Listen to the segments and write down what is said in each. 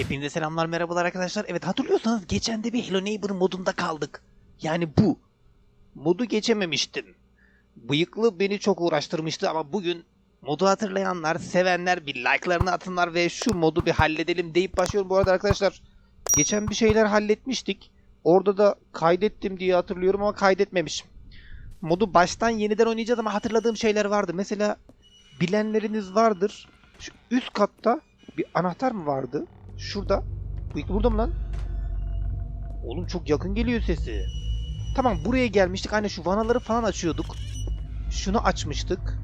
Hepinize selamlar merhabalar arkadaşlar. Evet hatırlıyorsanız geçen de bir Hello Neighbor modunda kaldık. Yani bu. Modu geçememiştim. Bıyıklı beni çok uğraştırmıştı ama bugün modu hatırlayanlar, sevenler bir like'larını atınlar ve şu modu bir halledelim deyip başlıyorum. Bu arada arkadaşlar geçen bir şeyler halletmiştik. Orada da kaydettim diye hatırlıyorum ama kaydetmemişim. Modu baştan yeniden oynayacağız ama hatırladığım şeyler vardı. Mesela bilenleriniz vardır. Şu üst katta bir anahtar mı vardı? Şurada. Bıyıklı burada mı lan? Oğlum çok yakın geliyor sesi. Tamam buraya gelmiştik. Aynen şu vanaları falan açıyorduk. Şunu açmıştık.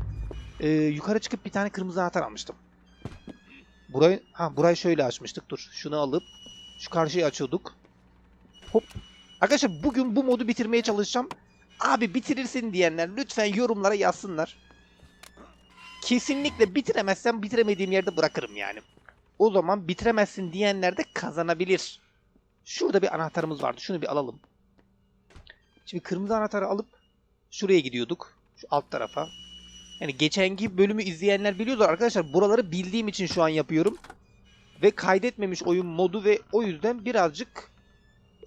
Ee, yukarı çıkıp bir tane kırmızı anahtar almıştım. Burayı, ha burayı şöyle açmıştık. Dur şunu alıp şu karşıyı açıyorduk. Hop. Arkadaşlar bugün bu modu bitirmeye çalışacağım. Abi bitirirsin diyenler lütfen yorumlara yazsınlar. Kesinlikle bitiremezsem bitiremediğim yerde bırakırım yani. O zaman bitiremezsin diyenler de kazanabilir. Şurada bir anahtarımız vardı. Şunu bir alalım. Şimdi kırmızı anahtarı alıp şuraya gidiyorduk. Şu alt tarafa. Yani geçenki bölümü izleyenler biliyorlar arkadaşlar. Buraları bildiğim için şu an yapıyorum. Ve kaydetmemiş oyun modu ve o yüzden birazcık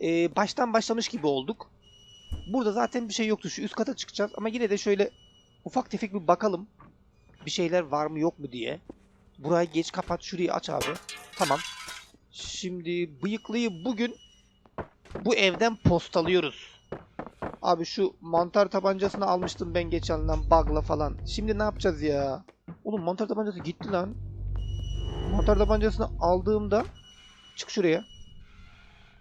e, baştan başlamış gibi olduk. Burada zaten bir şey yoktu. Şu üst kata çıkacağız ama yine de şöyle ufak tefek bir bakalım. Bir şeyler var mı yok mu diye. Burayı geç kapat şurayı aç abi. Tamam. Şimdi bıyıklıyı bugün bu evden postalıyoruz. Abi şu mantar tabancasını almıştım ben geçenden bug'la falan. Şimdi ne yapacağız ya? Oğlum mantar tabancası gitti lan. Mantar tabancasını aldığımda çık şuraya.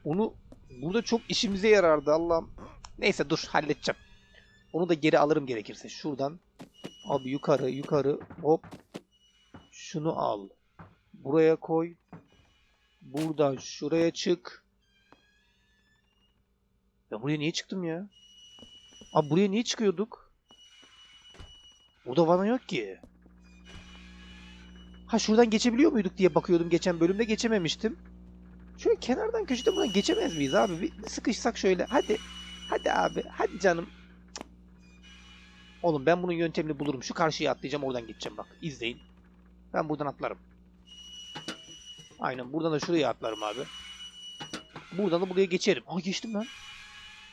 Onu burada çok işimize yarardı Allah'ım. Neyse dur halledeceğim. Onu da geri alırım gerekirse. Şuradan abi yukarı yukarı hop şunu al. Buraya koy. Buradan şuraya çık. Ben buraya niye çıktım ya? Abi buraya niye çıkıyorduk? Burada vana yok ki. Ha şuradan geçebiliyor muyduk diye bakıyordum geçen bölümde geçememiştim. Şöyle kenardan köşeden buradan geçemez miyiz abi? Bir sıkışsak şöyle. Hadi. Hadi abi. Hadi canım. Oğlum ben bunun yöntemini bulurum. Şu karşıya atlayacağım oradan gideceğim bak. İzleyin. Ben buradan atlarım. Aynen buradan da şuraya atlarım abi. Buradan da buraya geçerim. Aa geçtim ben.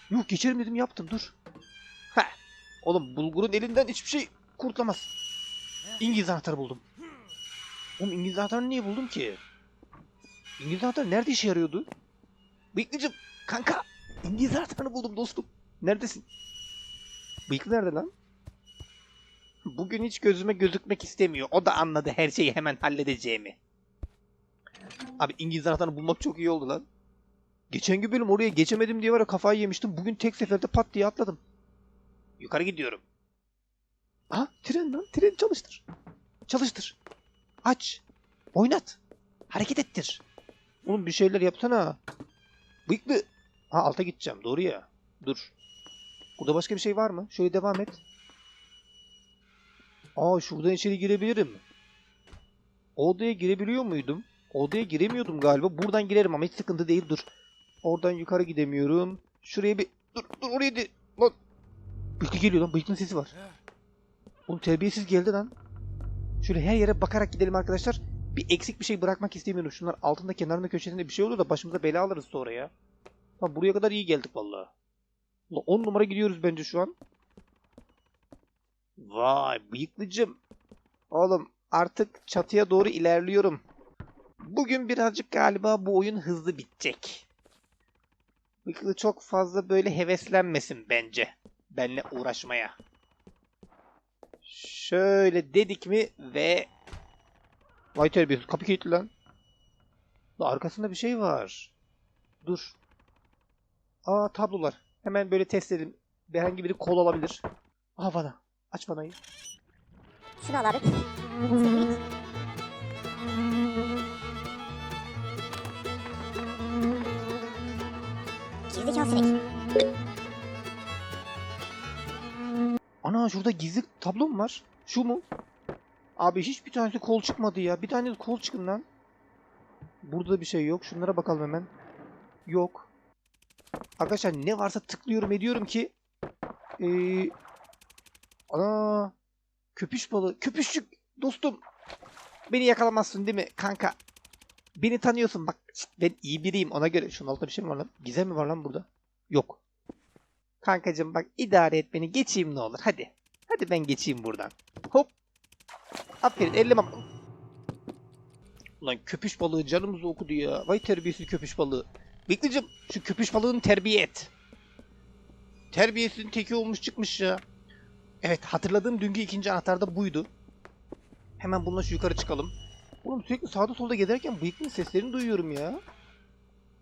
Yok geçerim dedim yaptım dur. Heh. Oğlum bulgurun elinden hiçbir şey kurtlamaz. İngiliz anahtarı buldum. Oğlum İngiliz anahtarını niye buldum ki? İngiliz anahtarı nerede işe yarıyordu? Bıyıklıcım kanka İngiliz anahtarını buldum dostum. Neredesin? Bıyıklı nerede lan? Bugün hiç gözüme gözükmek istemiyor. O da anladı her şeyi hemen halledeceğimi. Abi İngiliz anahtarını bulmak çok iyi oldu lan. Geçen gün bölüm oraya geçemedim diye var ya kafayı yemiştim. Bugün tek seferde pat diye atladım. Yukarı gidiyorum. Aha tren lan. Tren çalıştır. Çalıştır. Aç. Oynat. Hareket ettir. Oğlum bir şeyler yapsana. Bıyıklı. Ha alta gideceğim. Doğru ya. Dur. Burada başka bir şey var mı? Şöyle devam et. Aa şuradan içeri girebilirim. Odaya girebiliyor muydum? Odaya giremiyordum galiba. Buradan girerim ama hiç sıkıntı değil. Dur. Oradan yukarı gidemiyorum. Şuraya bir... Dur dur oraya de... Lan. Bıyıklı geliyor lan. Bıyıklının sesi var. Oğlum terbiyesiz geldi lan. Şöyle her yere bakarak gidelim arkadaşlar. Bir eksik bir şey bırakmak istemiyorum. Şunlar altında kenarında köşesinde bir şey olur da başımıza bela alırız sonra ya. Tamam buraya kadar iyi geldik vallahi. 10 numara gidiyoruz bence şu an. Vay bıyıklıcım. Oğlum artık çatıya doğru ilerliyorum. Bugün birazcık galiba bu oyun hızlı bitecek. Bıyıklı çok fazla böyle heveslenmesin bence. Benle uğraşmaya. Şöyle dedik mi ve... Vay terbiyesiz kapı kilitli lan. Arkasında bir şey var. Dur. Aa tablolar. Hemen böyle test edelim. Herhangi biri kol olabilir. Aa vana. Aç vanayı. Şunu al abi. Gerizekalı sinek. Ana şurada gizli tablo mu var? Şu mu? Abi hiçbir tanesi kol çıkmadı ya. Bir tane kol çıkın lan. Burada bir şey yok. Şunlara bakalım hemen. Yok. Arkadaşlar ne varsa tıklıyorum ediyorum ki ee, ana köpüş balığı köpüşçük dostum beni yakalamazsın değil mi kanka Beni tanıyorsun bak. Ben iyi biriyim ona göre. Şunun altında bir şey mi var lan? Gizem mi var lan burada? Yok. Kankacım bak idare et beni. Geçeyim ne olur. Hadi. Hadi ben geçeyim buradan. Hop. Aferin elleme. Ulan köpüş balığı canımızı okudu ya. Vay terbiyesiz köpüş balığı. Beklicim şu köpüş balığını terbiye et. Terbiyesizin teki olmuş çıkmış ya. Evet hatırladığım dünkü ikinci anahtar da buydu. Hemen bununla şu yukarı çıkalım. Oğlum sürekli sağda solda gezerken bıyıklının seslerini duyuyorum ya.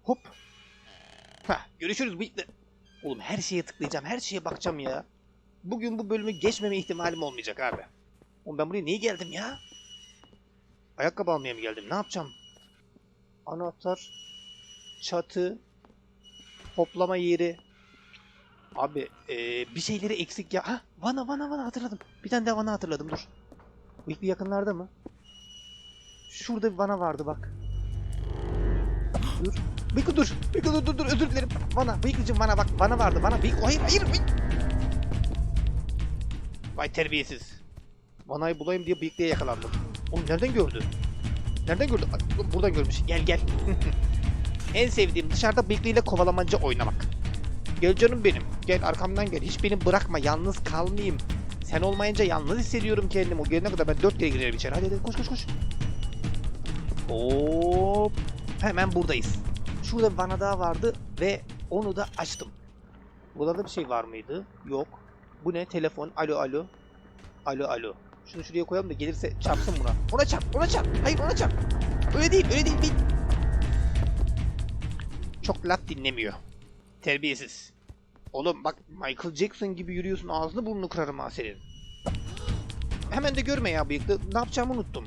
Hop. Hah görüşürüz bıyıklı. Oğlum her şeye tıklayacağım, her şeye bakacağım ya. Bugün bu bölümü geçmeme ihtimalim olmayacak abi. Oğlum ben buraya niye geldim ya? Ayakkabı almaya mı geldim? Ne yapacağım? Anahtar, çatı, toplama yeri. Abi eee, bir şeyleri eksik ya. Ha vana vana vana hatırladım. Bir tane daha vana hatırladım dur. Bıyıklı yakınlarda mı? Şurada bir vana vardı bak. Dur. Bıyıklı dur. Bıyıklı dur dur dur özür dilerim. Vana. Bıyıklıcım vana bak. Vana vardı. Vana. Bıyık. Hayır hayır. Bıyık. Vay terbiyesiz. Vanayı bulayım diye bıyıklıya yakalandım. Oğlum nereden gördü? Nereden gördü? Buradan görmüş. Gel gel. en sevdiğim dışarıda bıyıklıyla kovalamaca oynamak. Gel canım benim. Gel arkamdan gel. Hiç beni bırakma. Yalnız kalmayayım. Sen olmayınca yalnız hissediyorum kendimi. O gelene kadar ben dört kere girerim içeri. Hadi hadi koş koş koş. Hop. Hemen buradayız. Şurada bir vana daha vardı ve onu da açtım. Burada bir şey var mıydı? Yok. Bu ne? Telefon. Alo alo. Alo alo. Şunu şuraya koyalım da gelirse çarpsın buna. Ona çarp, ona çarp. Hayır ona çarp. Öyle değil, öyle değil. değil. Çok lat dinlemiyor. Terbiyesiz. Oğlum bak Michael Jackson gibi yürüyorsun ağzını burnunu kırarım ha senin. Hemen de görme ya bıyıklı. Ne yapacağımı unuttum.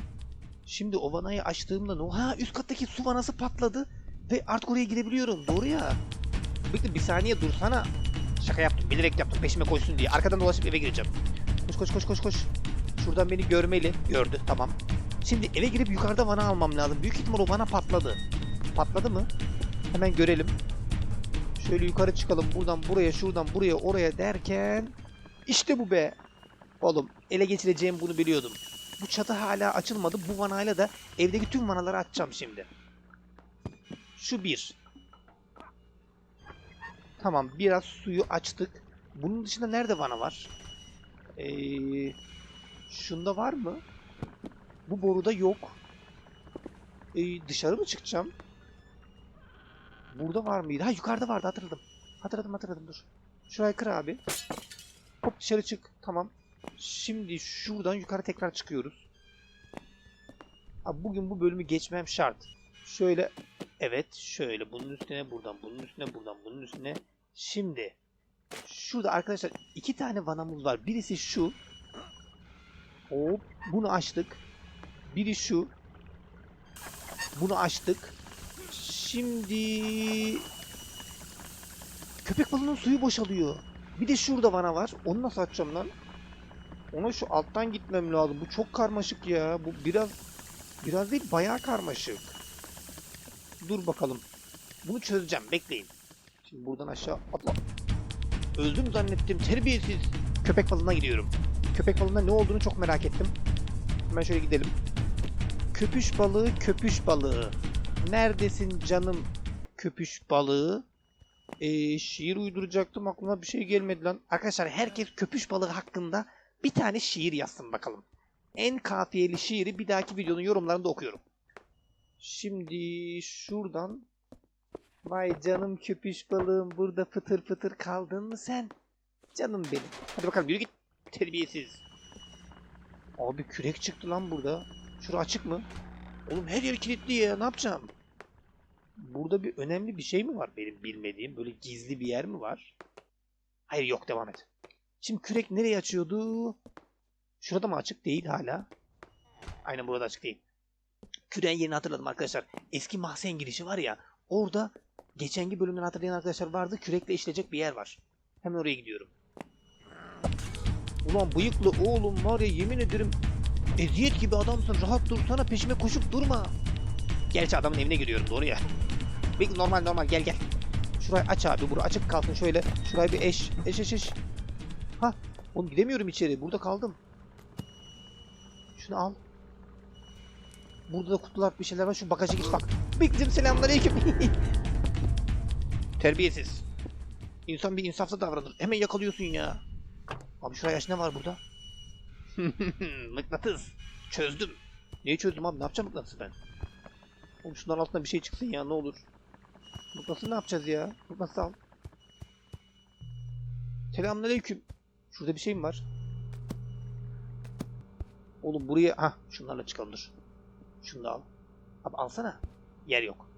Şimdi o vanayı açtığımda ne? Ha üst kattaki su vanası patladı ve artık oraya girebiliyorum. Doğru ya. Bıyıklı bir saniye dursana. Şaka yaptım. Bilerek yaptım. Peşime koşsun diye. Arkadan dolaşıp eve gireceğim. Koş koş koş koş koş. Şuradan beni görmeli. Gördü. Tamam. Şimdi eve girip yukarıda vana almam lazım. Büyük ihtimal o vana patladı. Patladı mı? Hemen görelim. Şöyle yukarı çıkalım. Buradan buraya, şuradan buraya, oraya derken... İşte bu be. Oğlum ele geçireceğim bunu biliyordum. Bu çatı hala açılmadı. Bu vanayla da evdeki tüm vanaları açacağım şimdi. Şu bir. Tamam biraz suyu açtık. Bunun dışında nerede vana var? Ee, şunda var mı? Bu boruda yok. Ee, dışarı mı çıkacağım? Burada var mıydı? Ha yukarıda vardı hatırladım. Hatırladım hatırladım dur. Şurayı kır abi. Hop dışarı çık. Tamam. Şimdi şuradan yukarı tekrar çıkıyoruz. Abi bugün bu bölümü geçmem şart. Şöyle evet şöyle bunun üstüne buradan bunun üstüne buradan bunun üstüne. Şimdi şurada arkadaşlar iki tane vanamız var. Birisi şu. Hop bunu açtık. Biri şu. Bunu açtık. Şimdi köpek balığının suyu boşalıyor. Bir de şurada vana var. Onu nasıl açacağım lan? Ona şu alttan gitmem lazım. Bu çok karmaşık ya. Bu biraz biraz değil bayağı karmaşık. Dur bakalım. Bunu çözeceğim. Bekleyin. Şimdi buradan aşağı atla. Öldüm zannettim. Terbiyesiz. Köpek balığına gidiyorum. Köpek balığında ne olduğunu çok merak ettim. Hemen şöyle gidelim. Köpüş balığı, köpüş balığı. Neredesin canım köpüş balığı? Ee, şiir uyduracaktım aklıma bir şey gelmedi lan. Arkadaşlar herkes köpüş balığı hakkında bir tane şiir yazsın bakalım. En kafiyeli şiiri bir dahaki videonun yorumlarında okuyorum. Şimdi şuradan Vay canım köpüş balığım burada fıtır fıtır kaldın mı sen? Canım benim. Hadi bakalım yürü git. Terbiyesiz. Abi kürek çıktı lan burada. Şura açık mı? Oğlum her yer kilitli ya. Ne yapacağım? Burada bir önemli bir şey mi var benim bilmediğim? Böyle gizli bir yer mi var? Hayır yok devam et. Şimdi kürek nereye açıyordu? Şurada mı açık değil hala? Aynen burada açık değil. Küreğin yerini hatırladım arkadaşlar. Eski mahzen girişi var ya. Orada geçenki bölümden hatırlayan arkadaşlar vardı. Kürekle işleyecek bir yer var. Hemen oraya gidiyorum. Ulan bıyıklı oğlum var ya yemin ederim eziyet gibi adamsın. Rahat dursana peşime koşup durma. Gerçi adamın evine giriyorum doğru ya. Bekle normal normal gel gel. Şurayı aç abi. Bura açık kalsın şöyle. Şurayı bir eş. Eş eş eş. Ha. Oğlum gidemiyorum içeri. Burada kaldım. Şunu al. Burada da kutular bir şeyler var. Şu bagaja git bak. Biktim selamünaleyküm. Terbiyesiz. İnsan bir insaflı davranır. Hemen yakalıyorsun ya. Abi şuraya aç ne var burada? Mıknatıs. Çözdüm. Neyi çözdüm abi? Ne yapacağım mıknatısı ben? Oğlum şunların altına bir şey çıksın ya ne olur. Mıknatısı ne yapacağız ya? Mıknatısı al. Selamünaleyküm. Şurada bir şey mi var? Oğlum buraya... ha şunlarla çıkalım dur. Şunu da al. Abi alsana. Yer yok.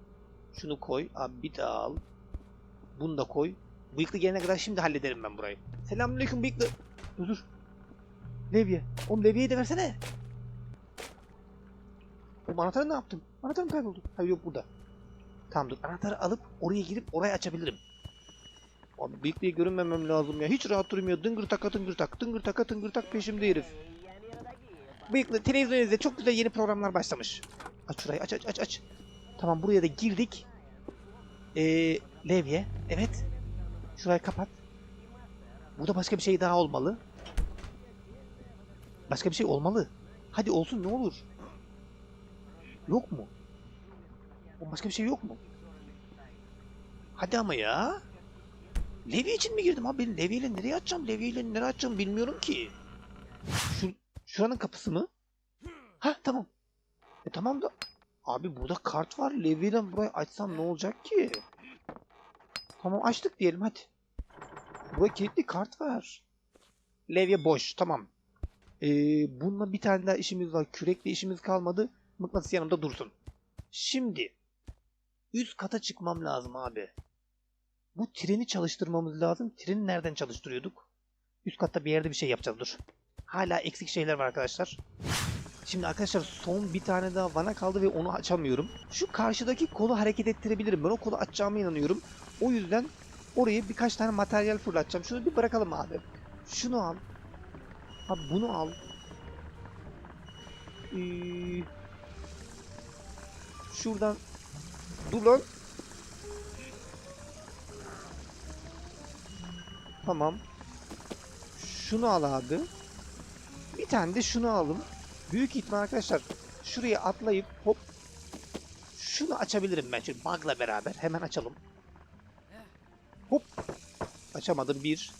Şunu koy. Abi bir daha al. Bunu da koy. Bıyıklı gelene kadar şimdi hallederim ben burayı. Selamünaleyküm bıyıklı. Dur dur. Levye. Oğlum levyeyi de versene. Oğlum anahtarı ne yaptın? Anahtarım kayboldu. Hayır yok burada. Tamam dur. Anahtarı alıp oraya girip orayı açabilirim. Abi bıyıklıya görünmemem lazım ya. Hiç rahat durmuyor. Dıngır taka tıngır tak. Dıngır taka tıngır tak peşimde herif. Bıyıklı televizyon. Çok güzel yeni programlar başlamış. Aç şurayı aç aç aç aç. Tamam buraya da girdik. Ee, levye. Evet. Şurayı kapat. Burada başka bir şey daha olmalı. Başka bir şey olmalı. Hadi olsun ne olur. Yok mu? Başka bir şey yok mu? Hadi ama ya. Levye için mi girdim abi? Ben levyeyle nereye açacağım? Levyeyle nereye açacağım bilmiyorum ki. Şu, şuranın kapısı mı? Ha tamam. E tamam da. Abi burada kart var. Levyeyle burayı açsam ne olacak ki? Tamam açtık diyelim hadi. Burada kilitli kart var. Levye boş tamam. Ee, bununla bir tane daha işimiz var. Kürekle işimiz kalmadı. Mıknatıs yanımda dursun. Şimdi üst kata çıkmam lazım abi. Bu treni çalıştırmamız lazım. Treni nereden çalıştırıyorduk? Üst katta bir yerde bir şey yapacağız dur. Hala eksik şeyler var arkadaşlar. Şimdi arkadaşlar son bir tane daha vana kaldı ve onu açamıyorum. Şu karşıdaki kolu hareket ettirebilirim. Ben o kolu açacağıma inanıyorum. O yüzden oraya birkaç tane materyal fırlatacağım. Şunu bir bırakalım abi. Şunu al. Abi bunu al. Ee, şuradan dur lan. Tamam. Şunu al abi. Bir tane de şunu alın. Büyük ihtimal arkadaşlar şuraya atlayıp hop şunu açabilirim ben şimdi bug'la beraber. Hemen açalım. Hop. Açamadım bir.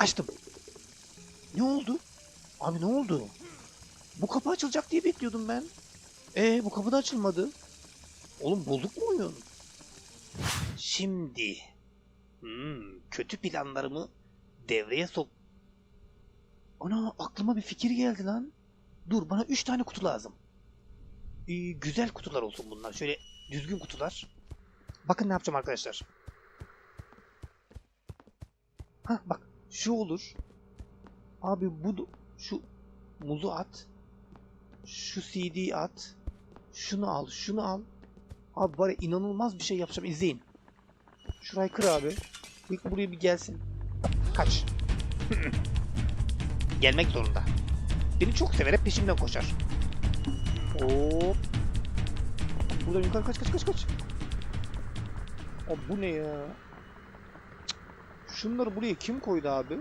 Açtım. Ne oldu? Abi ne oldu? Bu kapı açılacak diye bekliyordum ben. Ee bu kapı da açılmadı. Oğlum bulduk mu oyun? Şimdi. Hmm, kötü planlarımı devreye sok... Ana aklıma bir fikir geldi lan. Dur bana 3 tane kutu lazım. Ee, güzel kutular olsun bunlar. Şöyle düzgün kutular. Bakın ne yapacağım arkadaşlar. Hah bak şu olur. Abi bu şu muzu at. Şu CD at. Şunu al, şunu al. Abi ya inanılmaz bir şey yapacağım. izleyin. Şurayı kır abi. Bu- Buraya bir gelsin. Kaç. Gelmek zorunda. Beni çok sever hep peşimden koşar. Hop. Buradan yukarı kaç kaç kaç kaç. Abi bu ne ya? Şunları buraya kim koydu abi?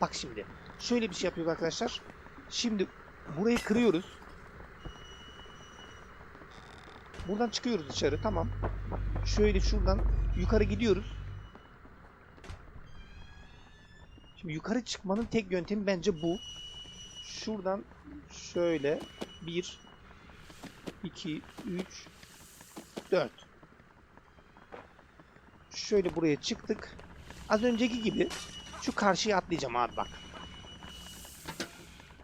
Bak şimdi. Şöyle bir şey yapıyoruz arkadaşlar. Şimdi burayı kırıyoruz. Buradan çıkıyoruz dışarı. Tamam. Şöyle şuradan yukarı gidiyoruz. Şimdi yukarı çıkmanın tek yöntemi bence bu. Şuradan şöyle 1 2 3 4 Şöyle buraya çıktık. Az önceki gibi şu karşıya atlayacağım abi bak.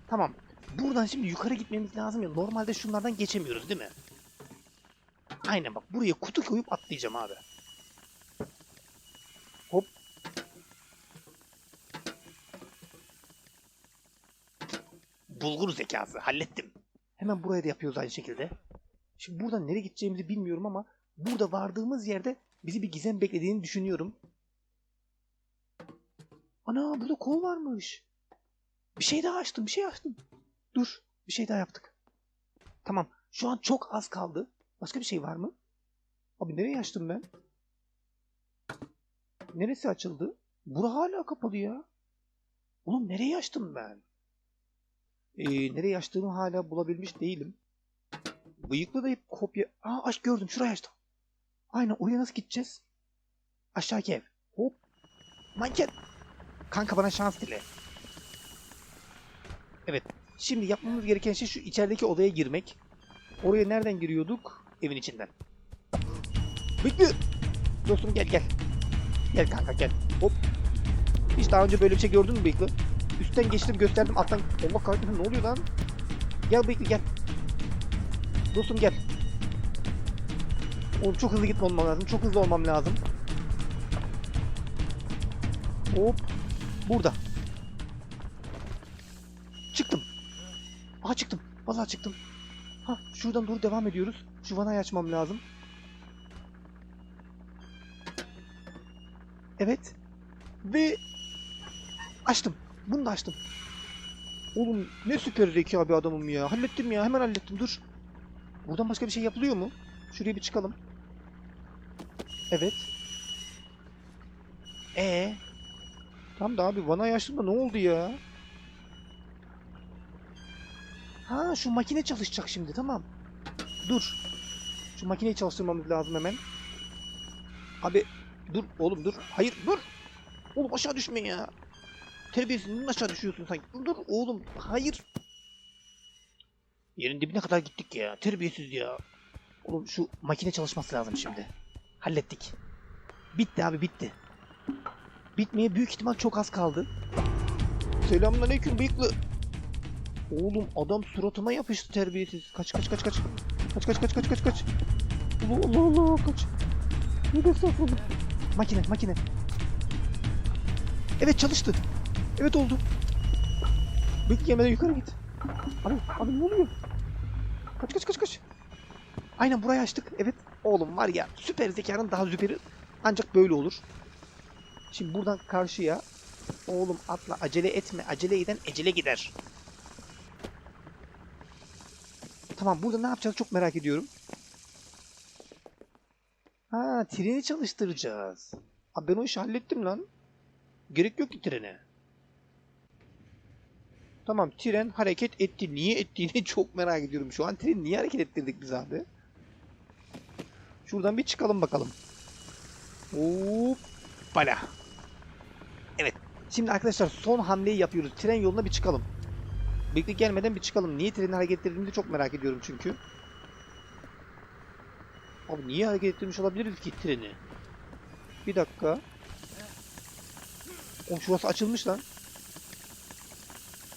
Tamam. Buradan şimdi yukarı gitmemiz lazım ya. Normalde şunlardan geçemiyoruz değil mi? Aynen bak. Buraya kutu koyup atlayacağım abi. Hop. Bulgur zekası. Hallettim. Hemen buraya da yapıyoruz aynı şekilde. Şimdi buradan nereye gideceğimizi bilmiyorum ama burada vardığımız yerde bizi bir gizem beklediğini düşünüyorum. Ana burada kol varmış. Bir şey daha açtım, bir şey açtım. Dur, bir şey daha yaptık. Tamam, şu an çok az kaldı. Başka bir şey var mı? Abi nereye açtım ben? Neresi açıldı? Bura hala kapalı ya. Oğlum nereye açtım ben? Ee, nereye açtığımı hala bulabilmiş değilim. Bıyıklı da hep kopya... Aa aç gördüm şuraya açtım. Aynen oraya nasıl gideceğiz? Aşağıki ev. Hop. Manken. Kanka bana şans dile. Evet. Şimdi yapmamız gereken şey şu içerideki odaya girmek. Oraya nereden giriyorduk? Evin içinden. Bıyıklı. Dostum gel gel. Gel kanka gel. Hop. Hiç daha önce böyle bir şey gördün mü bıyıklı? Üstten geçtim gösterdim alttan. Allah kahretsin ne oluyor lan? Gel bıyıklı gel. Dostum gel. Oğlum çok hızlı gitmem lazım. Çok hızlı olmam lazım. Hop. Burada. Çıktım. Aha çıktım. Vallahi çıktım. Ha şuradan doğru devam ediyoruz. Şu vanayı açmam lazım. Evet. Ve açtım. Bunu da açtım. Oğlum ne süper zeka bir adamım ya. Hallettim ya. Hemen hallettim. Dur. Buradan başka bir şey yapılıyor mu? Şuraya bir çıkalım. Evet. E. Tam da abi vanayı açtım ne oldu ya? Ha şu makine çalışacak şimdi tamam. Dur. Şu makineyi çalıştırmamız lazım hemen. Abi dur oğlum dur. Hayır dur. Oğlum aşağı düşme ya. Terbiyesiz niye aşağı düşüyorsun sanki? Dur, dur oğlum hayır. Yerin dibine kadar gittik ya. Terbiyesiz ya. Oğlum şu makine çalışması lazım şimdi. Hallettik. Bitti abi bitti. Bitmeye büyük ihtimal çok az kaldı. Selamünaleyküm bıyıklı. Oğlum adam suratıma yapıştı terbiyesiz. Kaç kaç kaç kaç. Kaç kaç kaç kaç kaç kaç. Allah Allah Allah kaç. Ne de safım. Makine makine. Evet çalıştı. Evet oldu. Bıyıklı yemeden yukarı git. Abi, abi ne oluyor? Kaç kaç kaç kaç. Aynen burayı açtık. Evet. Oğlum var ya süper zekanın daha süperi ancak böyle olur. Şimdi buradan karşıya oğlum atla acele etme. Acele eden ecele gider. Tamam burada ne yapacağız çok merak ediyorum. Ha treni çalıştıracağız. Abi ben o işi hallettim lan. Gerek yok ki trene. Tamam tren hareket etti. Niye ettiğini çok merak ediyorum. Şu an treni niye hareket ettirdik biz abi? Şuradan bir çıkalım bakalım. Hoppala. Şimdi arkadaşlar son hamleyi yapıyoruz. Tren yoluna bir çıkalım. Bekle gelmeden bir çıkalım. Niye treni hareket ettirdiğini de çok merak ediyorum çünkü. Abi niye hareket ettirmiş olabiliriz ki treni? Bir dakika. O şurası açılmış lan.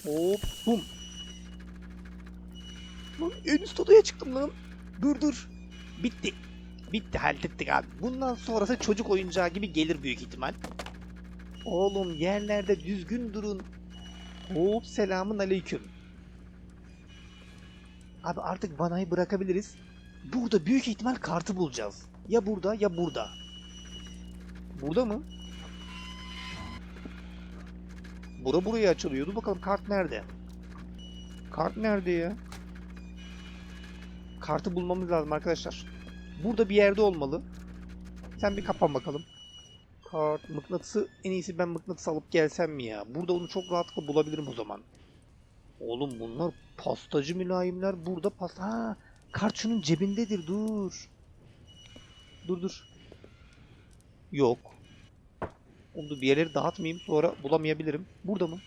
Hop bum. Lan en üst odaya çıktım lan. Dur dur. Bitti. Bitti hallettik abi. Bundan sonrası çocuk oyuncağı gibi gelir büyük ihtimal. Oğlum yerlerde düzgün durun. Hop selamun aleyküm. Abi artık vanayı bırakabiliriz. Burada büyük ihtimal kartı bulacağız. Ya burada ya burada. Burada mı? Bura buraya açılıyordu. Bakalım kart nerede? Kart nerede ya? Kartı bulmamız lazım arkadaşlar. Burada bir yerde olmalı. Sen bir kapan bakalım. Kart, mıknatısı en iyisi ben mıknatıs alıp gelsem mi ya? Burada onu çok rahatlıkla bulabilirim o zaman. Oğlum bunlar pastacı mülayimler. Burada pasta... Ha, kart şunun cebindedir. Dur. Dur dur. Yok. Onu bir yerleri dağıtmayayım sonra bulamayabilirim. Burada mı?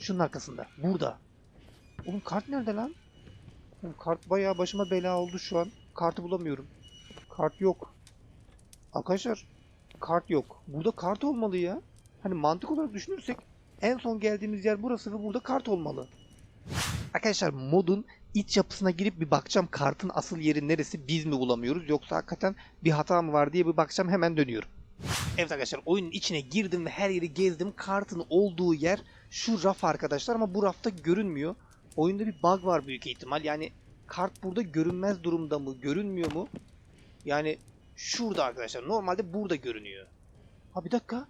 Şunun arkasında. Burada. Oğlum kart nerede lan? Oğlum kart bayağı başıma bela oldu şu an. Kartı bulamıyorum. Kart yok. Arkadaşlar kart yok. Burada kart olmalı ya. Hani mantık olarak düşünürsek en son geldiğimiz yer burası ve burada kart olmalı. Arkadaşlar modun iç yapısına girip bir bakacağım kartın asıl yeri neresi biz mi bulamıyoruz yoksa hakikaten bir hata mı var diye bir bakacağım hemen dönüyorum. Evet arkadaşlar oyunun içine girdim ve her yeri gezdim. Kartın olduğu yer şu raf arkadaşlar ama bu rafta görünmüyor. Oyunda bir bug var büyük ihtimal. Yani kart burada görünmez durumda mı, görünmüyor mu? Yani şurada arkadaşlar. Normalde burada görünüyor. Ha bir dakika.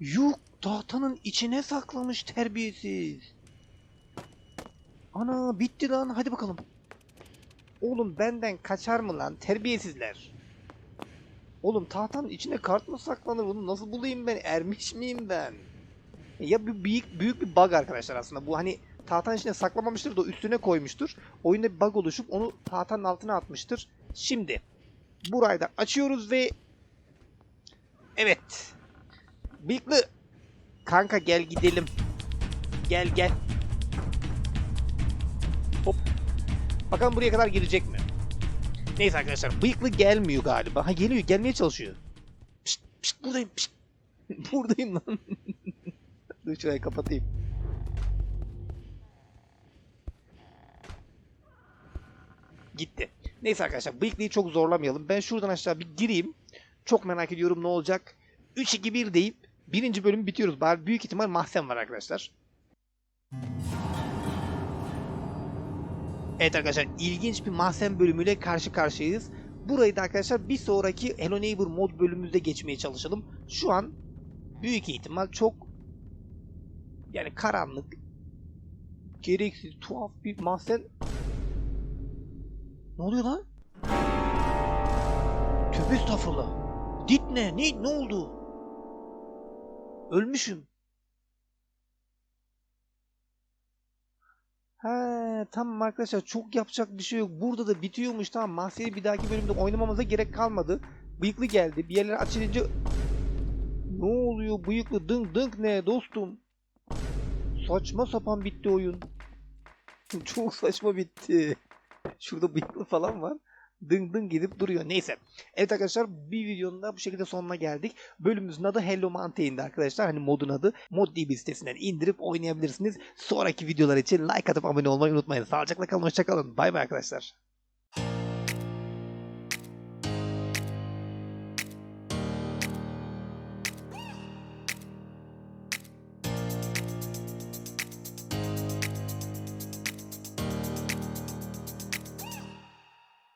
Yok tahtanın içine saklamış terbiyesiz. Ana bitti lan hadi bakalım. Oğlum benden kaçar mı lan terbiyesizler. Oğlum tahtanın içine kart mı saklanır bunu nasıl bulayım ben ermiş miyim ben? Ya bir büyük büyük bir bug arkadaşlar aslında bu hani tahtanın içine saklamamıştır da üstüne koymuştur. Oyunda bir bug oluşup onu tahtanın altına atmıştır. Şimdi burayı da açıyoruz ve evet. Bıyıklı kanka gel gidelim. Gel gel. Hop. Bakalım buraya kadar gelecek mi? Neyse arkadaşlar bıyıklı gelmiyor galiba. Ha geliyor gelmeye çalışıyor. Pişt, pişt, buradayım. Pişt. buradayım lan. Dur şurayı kapatayım. Gitti. Neyse arkadaşlar bıyıklıyı çok zorlamayalım. Ben şuradan aşağı bir gireyim. Çok merak ediyorum ne olacak. 3-2-1 deyip birinci bölümü bitiyoruz. Bari büyük ihtimal mahzen var arkadaşlar. Evet arkadaşlar ilginç bir mahzen bölümüyle karşı karşıyayız. Burayı da arkadaşlar bir sonraki Hello Neighbor mod bölümümüzde geçmeye çalışalım. Şu an büyük ihtimal çok yani karanlık gereksiz tuhaf bir mahzen ne oluyor lan? Tövbe estağfurullah. Dit ne? Ne? Ne oldu? Ölmüşüm. He tamam arkadaşlar çok yapacak bir şey yok. Burada da bitiyormuş tamam. Mahseri bir dahaki bölümde oynamamıza gerek kalmadı. Bıyıklı geldi. Bir yerler açılınca ne oluyor bıyıklı dınk dınk ne dostum? Saçma sapan bitti oyun. çok saçma bitti. Şurada bıyıklı falan var. Dın dın gidip duruyor. Neyse. Evet arkadaşlar bir videonun da bu şekilde sonuna geldik. Bölümümüzün adı Hello Mountaine'di arkadaşlar. Hani modun adı. Mod.db sitesinden indirip oynayabilirsiniz. Sonraki videolar için like atıp abone olmayı unutmayın. Sağlıcakla kalın. Hoşçakalın. Bay bay arkadaşlar.